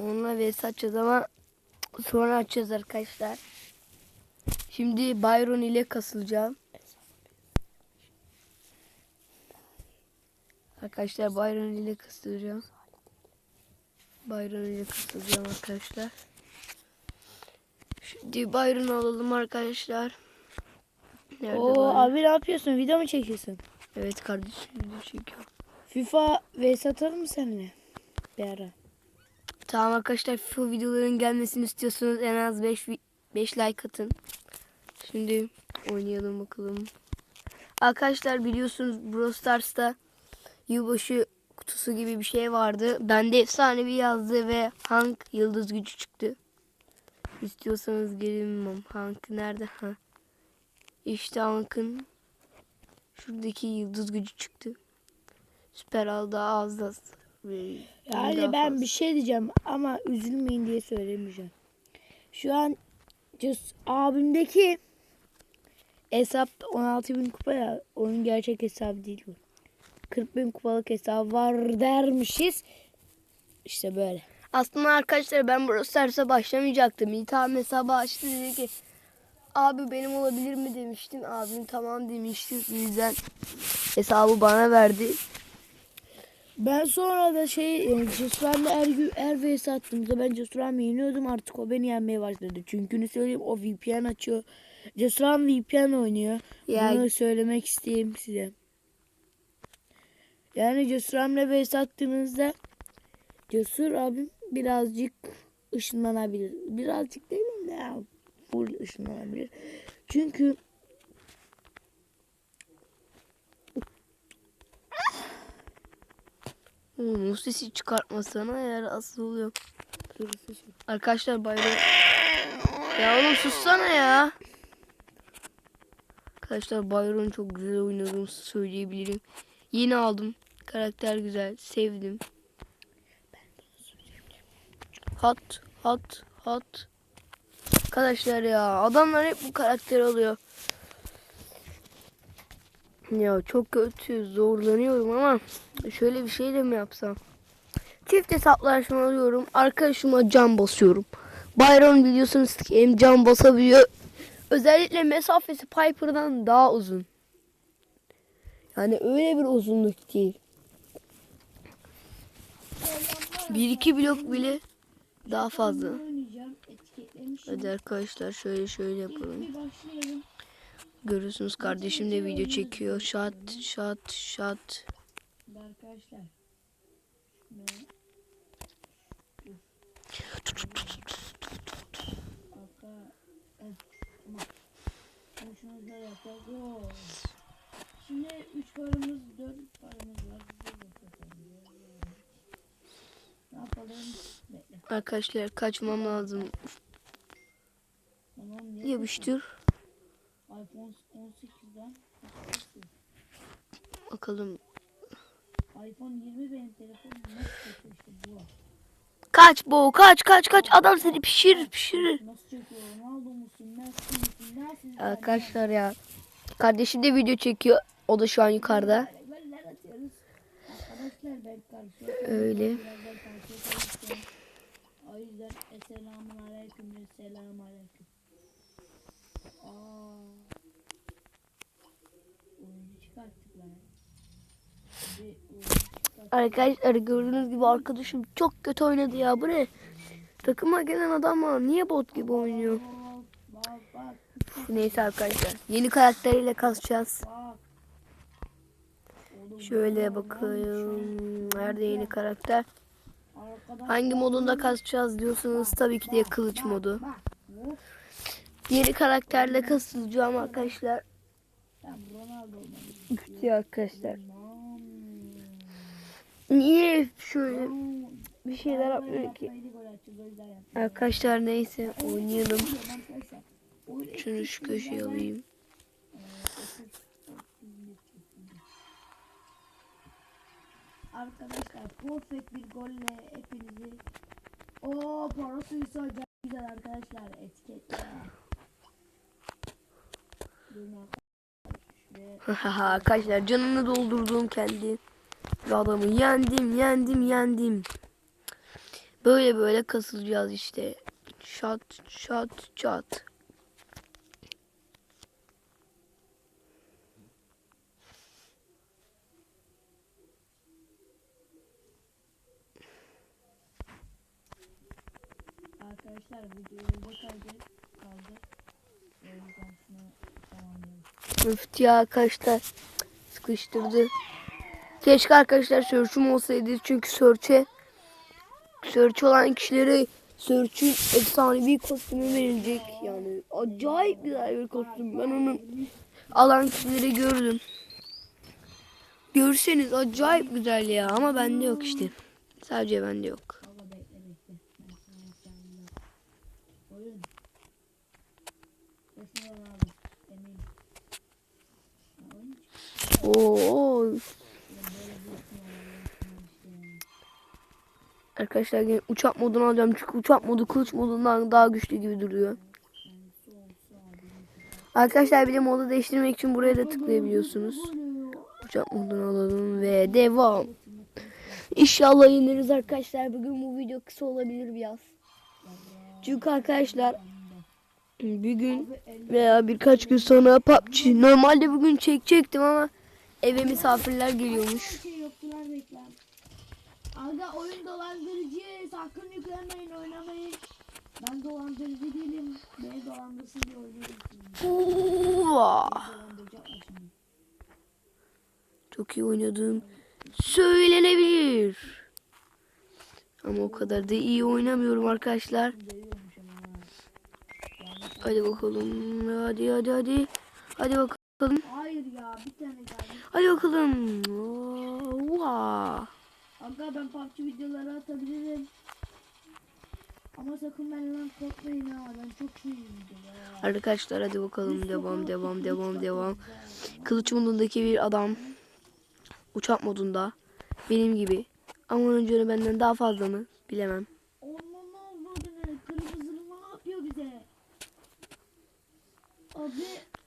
Onunla vs açacağız ama sonra açacağız arkadaşlar. Şimdi Byron ile kasılacağım. Arkadaşlar Byron ile kasılacağım. Byron ile kasılacağım arkadaşlar. Şimdi Byron alalım arkadaşlar. Nerede Oo Byron? abi ne yapıyorsun? Video mu çekiyorsun? Evet kardeşim video çekiyorum. FIFA vs atalım mı seninle? Bir ara. Tamam arkadaşlar FIFA videoların gelmesini istiyorsanız en az 5 5 like atın. Şimdi oynayalım bakalım. Arkadaşlar biliyorsunuz Brawl Stars'ta yılbaşı kutusu gibi bir şey vardı. Bende efsanevi yazdı ve Hank yıldız gücü çıktı. İstiyorsanız gelin Hank nerede? Ha. İşte Hank'ın şuradaki yıldız gücü çıktı. Süper aldı az da Yani ben fazla. bir şey diyeceğim ama üzülmeyin diye söylemeyeceğim. Şu an abimdeki hesap 16 bin kupa ya. Onun gerçek hesabı değil bu. 40 bin kupalık hesabı var dermişiz. İşte böyle. Aslında arkadaşlar ben Brawl Stars'a başlamayacaktım. İlham hesabı açtı dedi ki abi benim olabilir mi demiştim. Abim tamam demişti. O yüzden hesabı bana verdi. Ben sonra da şey e, Cesur'la er, er vs attığımızda ben Cesur'la yeniyordum artık o beni yenmeye başladı. Çünkü ne söyleyeyim o VPN açıyor. Cesur'la VPN oynuyor. Ya- Bunu söylemek isteyeyim size. Yani Cesur'la vs attığımızda Cesur abim birazcık ışınlanabilir. Birazcık değil de ya, full ışınlanabilir. Çünkü Oğlum o sesi çıkartmasana eğer asıl oluyor. Arkadaşlar bayrağı... Ya oğlum sussana ya. Arkadaşlar Byron çok güzel oynadığımı söyleyebilirim. Yeni aldım. Karakter güzel. Sevdim. Hat, hat, hat. Arkadaşlar ya adamlar hep bu karakter alıyor. Ya çok kötü zorlanıyorum ama şöyle bir şey de mi yapsam? Çift hesaplaşma alıyorum. Arkadaşıma can basıyorum. Byron biliyorsunuz ki hem can basabiliyor. Özellikle mesafesi Piper'dan daha uzun. Yani öyle bir uzunluk değil. Bir iki blok bile daha fazla. Hadi arkadaşlar şöyle şöyle yapalım. Görüyorsunuz kardeşim de video çekiyor. Şat şat şat. Arkadaşlar. Şimdi 3 paramız, 4 paramız var. Ne yapalım? Bekle. Arkadaşlar kaçmam lazım. Yapıştır. iPhone 18'den Bakalım. iPhone 20 benim telefonum nasıl çekiyor işte bu. Kaç bu kaç kaç kaç adam seni pişirir pişirir. Nasıl çekiyor? Ronaldo musun? Arkadaşlar ya. Kardeşim de video çekiyor. O da şu an yukarıda. Goller atıyoruz. Arkadaşlar ben karşıya Öyle. O yüzden esselamun aleyküm ve selamun aleyküm. Aa. Oyuncu. Arkadaşlar gördüğünüz gibi arkadaşım çok kötü oynadı ya. Bu ne? Takıma gelen adam var. Niye bot gibi oynuyor? Neyse arkadaşlar. Yeni karakteriyle kasacağız. Şöyle bakayım. Nerede yeni karakter? Hangi modunda kasacağız diyorsanız tabii ki de kılıç modu. Yeni karakterle kasılacağım arkadaşlar. İşte arkadaşlar. Niye şöyle bir şeyler yapmıyor ki? Arkadaşlar neyse oynayalım. Şunu şu köşeye alayım. Arkadaşlar perfect bir golle hepinizi o parasıysa çok güzel arkadaşlar etiketle. Arkadaşlar. canını doldurduğum kendi adamı yendim yendim yendim. Böyle böyle kasılacağız işte. Şat şat çat. Arkadaşlar videoyu kaldı. kaldı. Ya arkadaşlar sıkıştırdı. Keşke arkadaşlar search'üm olsaydı çünkü search'e search olan kişilere search'ün efsanevi kostümü verilecek. Yani acayip güzel bir kostüm. Ben onu alan kişileri gördüm. Görseniz acayip güzel ya ama bende yok işte. Sadece bende yok. Baba bekle bekle. Ben sana yapacağım bir dakika. Oyun. Resmi olan abi. Emin. Ya oyun Oo. Arkadaşlar yine uçak modunu alacağım çünkü uçak modu kılıç modundan daha güçlü gibi duruyor. Arkadaşlar bir de modu değiştirmek için buraya da tıklayabiliyorsunuz. Uçak modunu alalım ve devam. İnşallah yeniriz arkadaşlar. Bugün bu video kısa olabilir biraz. Çünkü arkadaşlar bir gün veya birkaç gün sonra PUBG normalde bugün çekecektim ama eve misafirler geliyormuş. şey yoktular reklam. Aga oyun dolandırıcı. Sakın yüklemeyin oynamayın. Ben dolandırıcı değilim. Beni dolandırsın diye oynuyorum. Çok iyi oynadım. Söylenebilir. Ama o kadar da iyi oynamıyorum arkadaşlar. Hadi bakalım. Hadi hadi hadi. Hadi bakalım. Hayır ya bir tane geldi. Hadi bakalım. Vah. Aga ben PUBG videoları atabilirim. Ama sakın benden korkmayın ha. Ben çok iyiyim. Arkadaşlar hadi bakalım. Devam devam devam devam. Kılıç modundaki bir adam. Uçak modunda. Benim gibi. Ama oyuncunun benden daha fazla mı? Bilemem. Onun ne? Kırmızılı ne yapıyor bize? Abi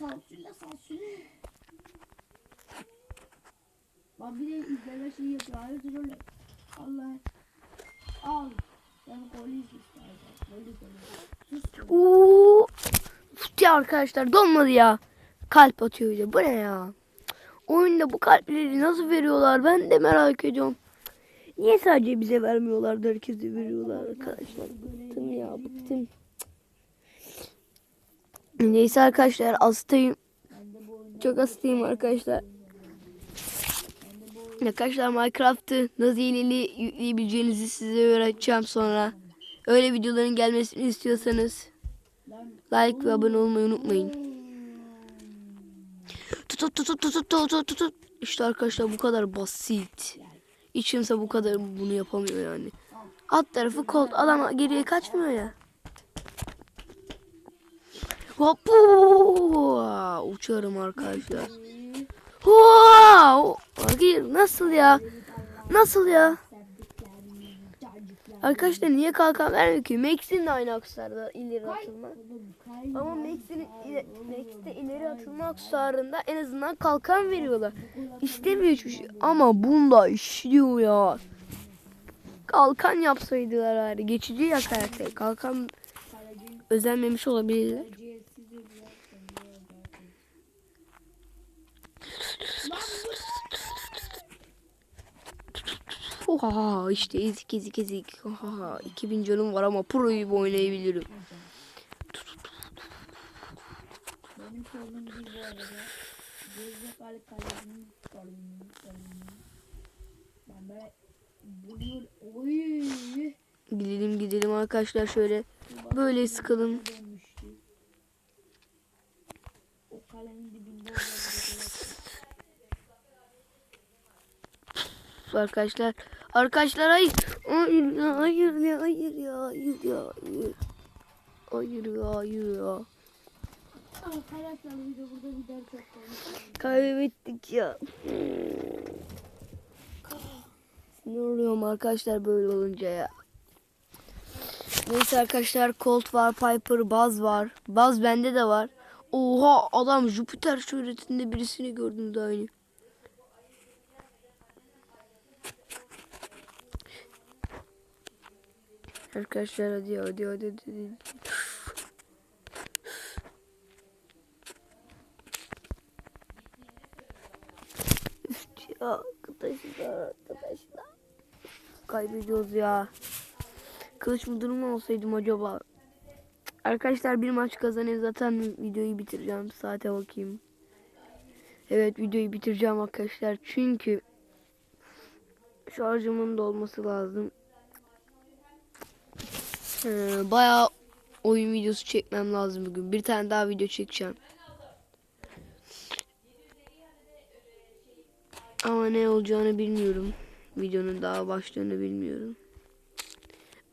sansürle sansürle. Bak bir de izleme şeyi yapıyor. Hayırdır öyle. Allah. Al. Ben golü istiyorum. Golü golü. Arkadaşlar donmadı ya. Kalp atıyor de. Bu ne ya? Oyunda bu kalpleri nasıl veriyorlar? Ben de merak ediyorum. Niye sadece bize vermiyorlar da herkese veriyorlar arkadaşlar? Bıktım ya bıktım. Neyse arkadaşlar hastayım. Çok hastayım arkadaşlar. Arkadaşlar Minecraft'ı nasıl hileli yükleyebileceğinizi size öğreteceğim sonra. Öyle videoların gelmesini istiyorsanız like ve abone olmayı unutmayın. Tut tut tut tut tut tut tut tut. İşte arkadaşlar bu kadar basit. Hiç kimse bu kadar bunu yapamıyor yani. Alt tarafı kol. Adam geriye kaçmıyor ya. Hoppu! Uçuyorum arkadaşlar. Wow! Hayır nasıl ya? Nasıl ya? Arkadaşlar niye kalkan vermiyor ki? Max'in de aynı aksarda ileri atılma. Ama Max'in Max'te ileri atılma aksarında en azından kalkan veriyorlar. İstemiyor hiçbir şey. Ama bunda işliyor ya. Kalkan yapsaydılar bari. Geçici ya karakter. Kalkan özenmemiş olabilirler. Oha işte ezik ezik ezik. Oha 2000 canım var ama pro gibi oynayabilirim. Gidelim gidelim arkadaşlar şöyle. Böyle sıkalım. Arkadaşlar. Arkadaşlar hayır. Hayır ya hayır ya hayır ya hayır ya hayır. Hayır ya hayır ya. Kaybettik ya. Ne oluyorum arkadaşlar böyle olunca ya. Neyse arkadaşlar Colt var, Piper, Buzz var. Buzz bende de var. Oha adam Jupiter şöhretinde birisini gördüm daha yeni. Arkadaşlar hadi hadi hadi hadi. Arkadaşlar arkadaşlar. Kaybediyoruz ya. Kılıç müdürü mü olsaydım acaba? Arkadaşlar bir maç kazanayım zaten videoyu bitireceğim. Saate bakayım. Evet videoyu bitireceğim arkadaşlar. Çünkü şarjımın da olması lazım. Ee, bayağı oyun videosu çekmem lazım bugün. Bir tane daha video çekeceğim. Ama ne olacağını bilmiyorum. Videonun daha başladığını bilmiyorum.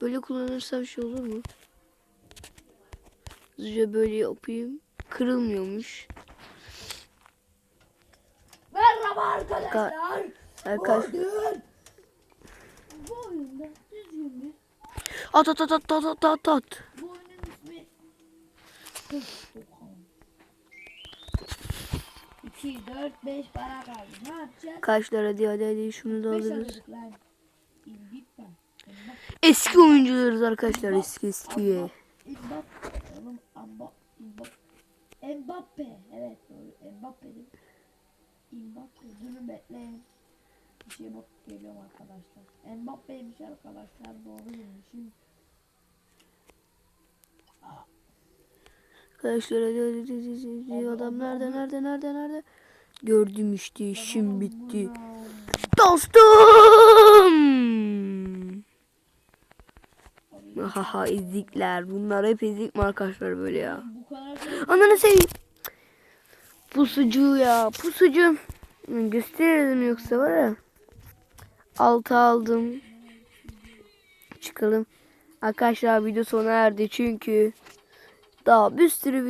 Böyle kullanırsam şey olur mu? Hızlıca böyle yapayım. Kırılmıyormuş. Merhaba arkadaşlar. Arkadaş Bugün bu oyunda düzgün bir At at at at at at at at. Kaç lira diyor hadi hadi şunu da alırız. Eski oyuncularız arkadaşlar eski eski. Mbappe evet doğru Mbappe Mbappe durun bekleyin. Bir şey bak geliyorum arkadaşlar. Mbappe'ymiş arkadaşlar. Doğru bilmişim. Arkadaşlar. Adam nerede nerede nerede nerede? Gördüm işte işim bitti. Dostum. Haha ezikler. Bunlar hep ezik mi arkadaşlar böyle ya? Ananı seveyim. Pusucu ya. Pusucu. Gösterelim yoksa var ya. Altı aldım. Çıkalım. Arkadaşlar video sona erdi çünkü daha bir sürü